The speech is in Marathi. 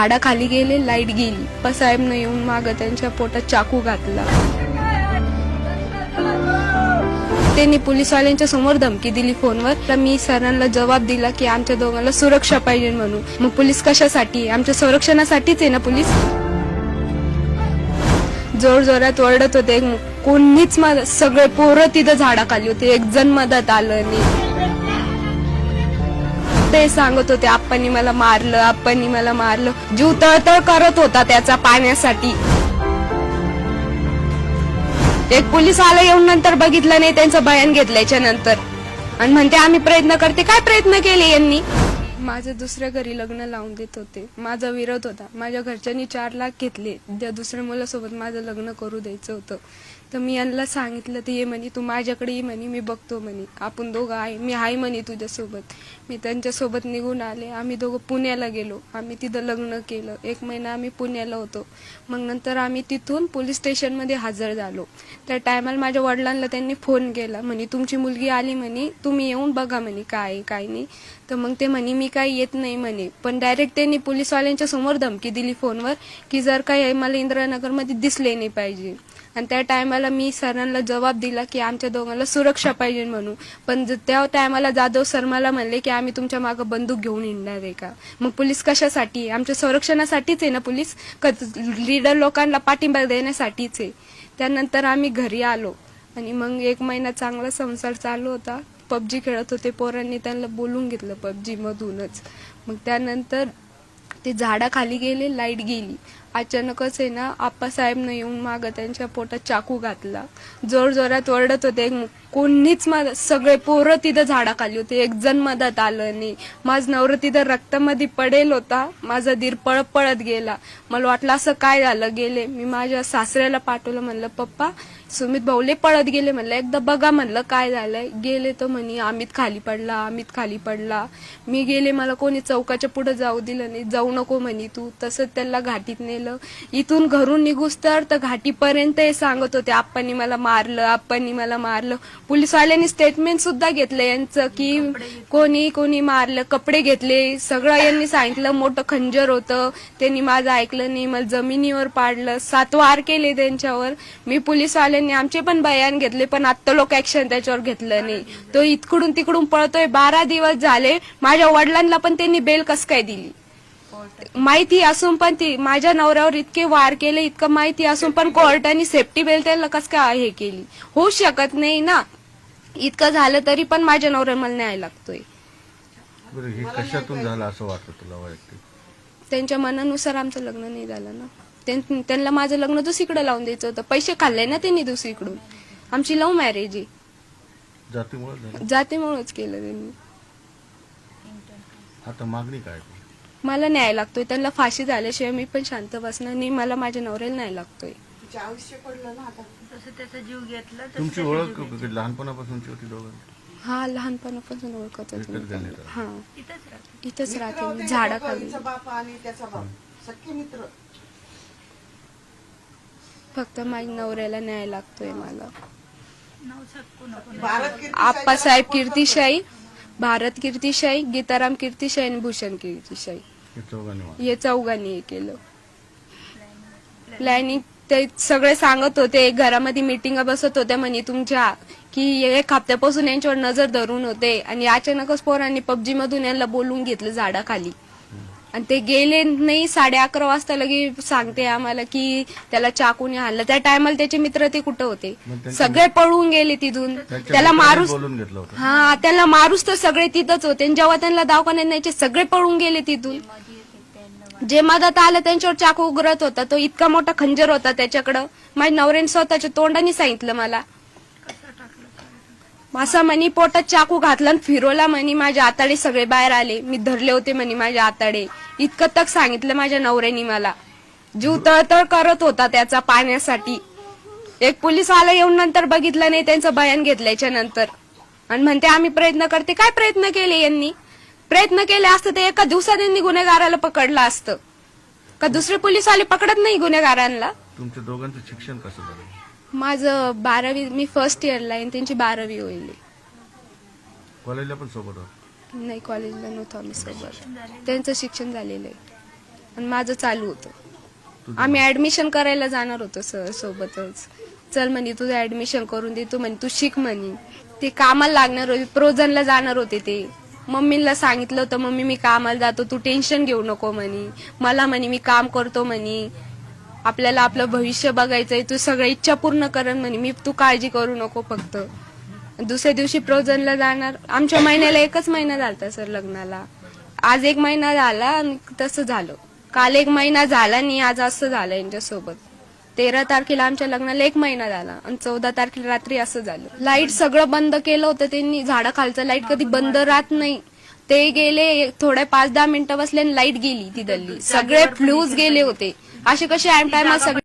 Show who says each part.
Speaker 1: झाडाखाली गेले लाइट गेली. पसाहेबनं येऊन माग त्यांच्या पोटात चाकू घातला. त्यांनी पोलिसवाल्यांच्या समोर धमकी दिली फोनवर. तर मी सरांना जबाब दिला की आमच्या दोघांना सुरक्षा पाहिजे म्हणून. मग पोलीस कशासाठी? आमच्या संरक्षणासाठीच आहे ना पोलीस? जोर जोरात ओरडत होते. कोणीच माझं सगळे पोरं तिथं झाडाखाली होते. एक जण मदत आलं नाही. ते सांगत होते आप्पांनी मला मारलं आप्पांनी मला मारलं. जीव तळतळ करत होता त्याचा पाण्यासाठी. एक पोलीस आला येऊन नंतर बघितलं नाही त्यांचं बयान घेतल्याच्या नंतर आणि म्हणते आम्ही प्रयत्न करते. काय प्रयत्न केले यांनी? माझं दुसऱ्या घरी लग्न लावून देत होते. माझा विरोध होता. माझ्या घरच्यांनी चार लाख घेतले. त्या दुसऱ्या मुलासोबत माझं लग्न करू द्यायचं होतं. तर मी यांना सांगितलं ते ये म्हणे तू माझ्याकडे ये म्हणे मी बघतो म्हणे. आपण दोघं आहे मी आहे म्हणे तुझ्यासोबत. मी त्यांच्यासोबत निघून आले. आम्ही दोघं पुण्याला गेलो. आम्ही तिथं लग्न केलं. एक महिना आम्ही पुण्याला होतो. मग नंतर आम्ही तिथून पोलीस स्टेशनमध्ये हजर झालो. त्या टायमाला माझ्या वडिलांना त्यांनी फोन केला. म्हणे तुमची मुलगी आली म्हणे. तुम्ही येऊन बघा म्हणे काय आहे, काय नाही. तर मग ते म्हणे मी काही येत नाही म्हणे. पण डायरेक्ट त्यांनी पोलीसवाल्यांच्या समोर धमकी दिली फोनवर की जर काही मला इंदिरानगरमध्ये दिसले नाही पाहिजे. आणि त्या टायमाला मी सरांना जबाब दिला की आमच्या दोघांना सुरक्षा पाहिजे म्हणून. पण त्या टायमाला जाधव सर मला म्हणले की आम्ही तुमच्या मागं बंदूक घेऊन येणार आहे का? मग पोलीस कशासाठी? आमच्या संरक्षणासाठीच आहे ना पोलीस? लीडर लोकांना पाठिंबा देण्यासाठीच आहे. त्यानंतर आम्ही घरी आलो. आणि मग एक महिना चांगला संसार चालू होता. पबजी खेळत होते पोरांनी त्यांना बोलून घेतलं पबजी मधूनच. मग त्यानंतर ते झाडाखाली गेले लाइट गेली. अचानकच आहे ना आप्पासाहेबनं येऊन मागं त्यांच्या पोटात चाकू घातला. जोर जोरात ओरडत होते. कोणीच माझं सगळे पोरं तिथं झाडाखाली होते. एक जण मदत आलं नाही. माझं नवरं तिथं रक्तामध्ये पडेल होता. माझा धीर पळत पळत गेला. मला वाटलं असं काय झालं? गेले. मी माझ्या सासऱ्याला पाठवलं. म्हणलं पप्पा सुमित भाऊले पळत गेले. म्हणलं एकदा बघा म्हणलं काय झालंय. गेले तर म्हणे अमित खाली पडला अमित खाली पडला. मी गेले. मला कोणी चौकाच्या पुढे जाऊ दिलं नाही. जाऊ नको म्हणे तू. तसंच त्याला घाटीत नेलं. इथून घरून निघूस तर तर घाटीपर्यंत हे सांगत होते आप्पांनी मला मारलं आप्पांनी मला मारलं. पोलीसवाल्यांनी स्टेटमेंट सुद्धा घेतलं यांचं की कोणी कोणी मारलं कपडे घेतले सगळं यांनी सांगितलं मोठं खंजर होतं त्यांनी माझं ऐकलं नाही मला जमिनीवर पाडलं सात वार केले त्यांच्यावर. मी पोलीसवाल्यांनी आमचे पण बयान घेतले पण आत्ता लोक ऍक्शन त्याच्यावर घेतलं नाही. तो इकडून तिकडून पळतोय बारा दिवस झाले माझ्या वडिलांना पण त्यांनी बेल कस काय दिली? माहिती असून पण ती माझ्या नवऱ्यावर इतके वार केले इतकं माहिती असून पण कोर्टाने सेफ्टी बेल्ट त्याला कस काय हे केली? होऊ शकत नाही ना. इतकं झालं तरी पण माझ्या नवऱ्याला मला न्याय लागतोय.
Speaker 2: बरं हे कशातून झालं असं वाटतं तुला वैयक्तिक?
Speaker 1: त्यांच्या मनानुसार आमचं लग्न नाही झालं ना. त्यां- त्यांना माझं लग्न दुसरीकडे लावून द्यायचं होतं. पैसे खाल्ले ना त्यांनी दुसरीकडून. आमची लव्ह मॅरेज आहे.
Speaker 2: जातीमुळे झालं?
Speaker 1: जातीमुळेच केलं त्यांनी.
Speaker 2: आता मागणी काय तुझी?
Speaker 1: मला न्याय लागतोय. त्यांना फाशी झाल्याशिवाय मी पण शांत बसणार नाही. मला माझ्या नवऱ्याला न्याय लागतोय.
Speaker 3: त्याचा जीव घेतला
Speaker 2: तुमची ओळख लहानपणापासूनची होती दोघांची
Speaker 1: हा लहानपणापासून ओळखत होते
Speaker 2: एकच.
Speaker 1: हा.
Speaker 3: इथंच राहतो.
Speaker 1: इथंच राहते मी झाडाखाली.
Speaker 4: तिचा बाप आणि त्याचा बाप. सख्खे मित्र.
Speaker 1: फक्त माझ्या नवऱ्याला न्याय लागतोय मला.
Speaker 3: नाव नको
Speaker 1: आप्पासाहेब कीर्तिशाही. भारत कीर्तिशाही गीताराम कीर्तिशाही आणि भूषण कीर्तिशाही.
Speaker 2: हे चौघांनी.
Speaker 1: हे हे केलं. प्लॅनिंग ते सगळे सांगत होते घरामध्ये मिटिंग बसत होत्या म्हणे तुमच्या की एक हप्त्यापासून यांच्यावर नजर धरून होते आणि अचानकच पोरांनी पबजी मधून यांना बोलून घेतलं झाडाखाली. आणि ते गेले नाही साडे अकरा वाजता लगे सांगते आम्हाला की त्याला चाकूने हाणलं त्या टायमाला त्याचे मित्र ते कुठं होते? सगळे पळून गेले तिथून. त्याला मारूस हा त्याला मारूस तर सगळे तिथंच होते. आणि जेव्हा त्यांना दवाखान्यात न्यायचे सगळे पळून गेले तिथून. जे मदत आलं त्यांच्यावर चाकू उघडत होता. तो इतका मोठा खंजर होता त्याच्याकडं. माझ्या नवऱ्याने स्वतःच्या तोंडाने सांगितलं मला. असं म्हणी पोटात चाकू घातला आणि फिरवला म्हणी माझ्या आताडे सगळे बाहेर आले. मी धरले होते म्हणे माझ्या आताडे. इतकं तक सांगितलं माझ्या नवऱ्याने मला. जीव तळतळ करत होता त्याचा पाण्यासाठी. एक पोलीस आला येऊन नंतर बघितलं नाही त्यांचं बयान घेतल्याच्या नंतर आणि म्हणते आम्ही प्रयत्न करते. काय प्रयत्न केले यांनी? प्रयत्न केले असतं ते एका दिवसात यांनी गुन्हेगाराला पकडलं असतं. का दुसरे पोलीस आले पकडत नाही गुन्हेगारांना?
Speaker 2: तुमच्या दोघांचं शिक्षण कसं झालं?
Speaker 1: माझं बारावी मी फर्स्ट इयरला आहे आणि त्यांची बारावी होईल.
Speaker 2: कॉलेजला पण सोबत होत
Speaker 1: नाही कॉलेजला नव्हतं आम्ही सोबत. त्यांचं शिक्षण झालेलं आहे. आणि माझं चालू होतं. आम्ही ऍडमिशन करायला जाणार होतो सर सोबतच. चल म्हणे तुझं ऍडमिशन करून दे तू म्हणे तू शिक म्हणे. ते कामाला लागणार होते प्रोजनला जाणार होते ते. मम्मीला सांगितलं होतं मम्मी मी कामाला जातो तू टेन्शन घेऊ नको म्हणे. मला म्हणे मी काम करतो म्हणे. आपल्याला आपलं भविष्य बघायचंय तू सगळ्या इच्छा पूर्ण करण म्हणे मी तू काळजी करू नको फक्त. दुसऱ्या दिवशी प्रोजनला जाणार. आमच्या महिन्याला एकच महिना झालता सर लग्नाला. आज एक महिना झाला आणि तसं झालं. काल एक महिना झाला आणि आज असं झालं यांच्यासोबत. तेरा तारखेला आमच्या लग्नाला एक महिना झाला आणि चौदा तारखेला रात्री असं झालं. लाइट सगळं बंद केलं होतं त्यांनी. झाडाखालचं लाइट कधी बंद राहत नाही. ते गेले थोडे पाच दहा मिनिटं बसले आणि लाइट गेली ती दल्ली. सगळे फ्लूज गेले होते. असे कसे टायमा सगळे.